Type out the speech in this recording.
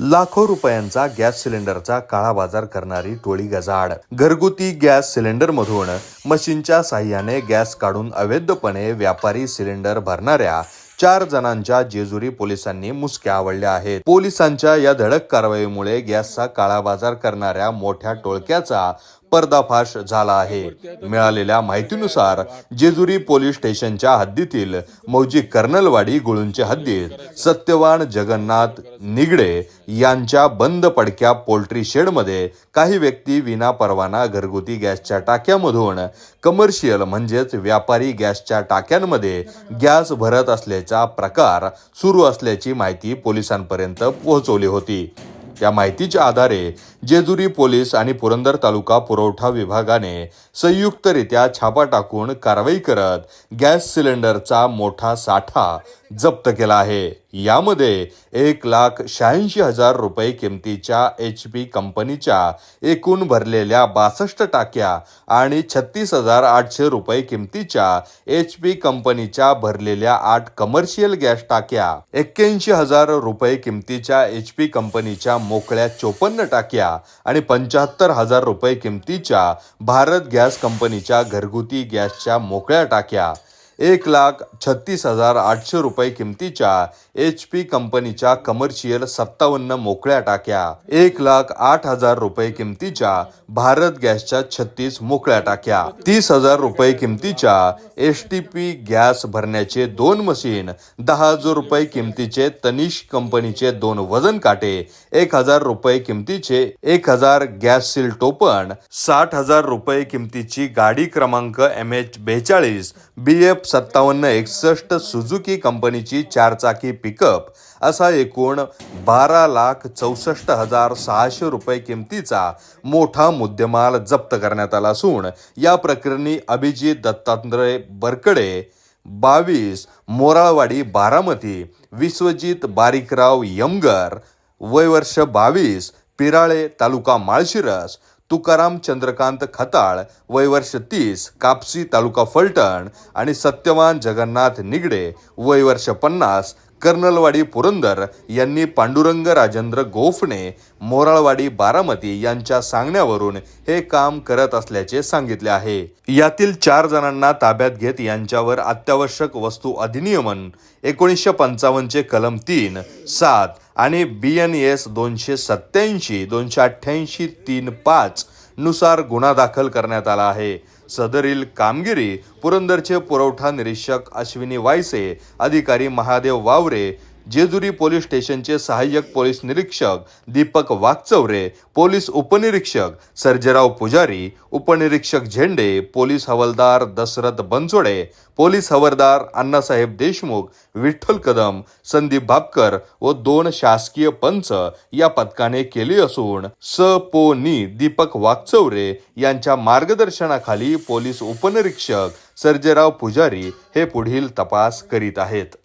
लाखो रुपयांचा गॅस सिलेंडरचा काळा बाजार करणारी टोळी गजाआड. घरगुती गॅस सिलेंडरमधून मशीनच्या साह्याने गॅस काढून अवैधपणे व्यापारी सिलेंडर भरणाऱ्या चार जणांच्या जेजुरी पोलिसांनी मुसक्या आवडल्या आहेत. पोलिसांच्या या धडक कारवाईमुळे गॅसचा काळा बाजार करणाऱ्या मोठ्या टोळक्याचा पर्दाफाश झाला आहे. मिळालेल्या माहितीनुसार जेजुरी पोलीस स्टेशनच्या हद्दीतील मौजी कर्नलवाडी गुळूंच्या हद्दीत सत्यवान जगन्नाथ निगडे यांच्या बंद पडक्या पोल्ट्री शेडमध्ये काही व्यक्ती विना परवाना घरगुती गॅसच्या टाक्यामधून कमर्शियल म्हणजेच व्यापारी गॅसच्या टाक्यांमध्ये गॅस भरत असल्याचा प्रकार सुरू असल्याची माहिती पोलिसांपर्यंत पोहोचवली होती. त्या माहितीच्या आधारे जेजुरी पोलीस आणि पुरंदर तालुका पुरवठा विभागाने संयुक्तरित्या छापा टाकून कारवाई करत गॅस सिलेंडरचा मोठा साठा जप्त केला आहे. यामध्ये एक लाख शहाऐंशी हजार रुपये किमतीच्या एच पी कंपनीच्या एकूण भरलेल्या बासष्ट टाक्या आणि छत्तीस हजार आठशे रुपये किमतीच्या एच पी कंपनीच्या भरलेल्या आठ कमर्शियल गॅस टाक्या एक्क्याऐंशी हजार रुपये किमतीच्या एच पी कंपनीच्या मोकळ्या चोपन्न टाक्या आणि पंच्याहत्तर हजार रुपये किमतीच्या भारत गॅस कंपनीच्या घरगुती गॅसच्या मोकळ्या टाक्या. एक लाख छत्तीस हजार आठशे रुपये किमतीच्या एच पी कंपनीच्या कमर्शियल सत्तावन्न मोकळ्या टाक्या. एक लाख आठ हजार रुपये किमतीच्या भारत गॅसच्या छत्तीस मोकळ्या टाक्या. तीस हजार रुपये किमतीच्या एस टी पी गॅस भरण्याचे दोन मशीन दहा हजार रुपये किमतीचे तनिष कंपनीचे दोन वजन काटे एक हजार रुपये किमतीचे एक हजार गॅस सील टोपण साठ हजार रुपये किमतीची गाडी क्रमांक एम एच बेचाळीस बी एफ सत्तावन्न एकसष्ट सुझुकी कंपनीची चारचाकी पिकअप असा एकूण बारा लाख चौसष्ट हजार सहाशे रुपये किमतीचा मोठा मुद्देमाल जप्त करण्यात आला असून या प्रकरणी अभिजित दत्तात्रय बरकडे बावीस मोराळवाडी बारामती विश्वजित बारीकराव यमगर वय वर्ष बावीस पिराळे तालुका माळशिरस तुकाराम चंद्रकांत खताळ वय वर्ष तीस कापसी तालुका फलटण आणि सत्यवान जगन्नाथ निगडे वय वर्ष पन्नास कर्नलवाडी पुरंदर यांनी पांडुरंग राजेंद्र गोफणे मोराळवाडी बारामती यांच्या सांगण्यावरून हे काम करत असल्याचे सांगितले आहे. यातील चार जणांना ताब्यात घेत यांच्यावर अत्यावश्यक वस्तू अधिनियमन एकोणीसशे पंचावन्नचे कलम तीन सात आणि बी एन एस दोनशे सत्याऐंशी दोनशे अठ्ठ्याऐंशी तीन पाच नुसार गुन्हा दाखल करण्यात आला आहे. सदरील कामगिरी पुरंदरचे पुरवठा निरीक्षक अश्विनी वायसे अधिकारी महादेव वावरे जेजुरी पोलीस स्टेशनचे सहाय्यक पोलीस निरीक्षक दीपक वाकचौरे पोलीस उपनिरीक्षक सर्जेराव पुजारी उपनिरीक्षक झेंडे पोलीस हवालदार दशरथ बनसोडे पोलीस हवालदार अण्णासाहेब देशमुख विठ्ठल कदम संदीप भापकर व दोन शासकीय पंच या पथकाने केली असून स पो नी दीपक वाकचौरे यांच्या मार्गदर्शनाखाली पोलीस उपनिरीक्षक सर्जेराव पुजारी हे पुढील तपास करीत आहेत.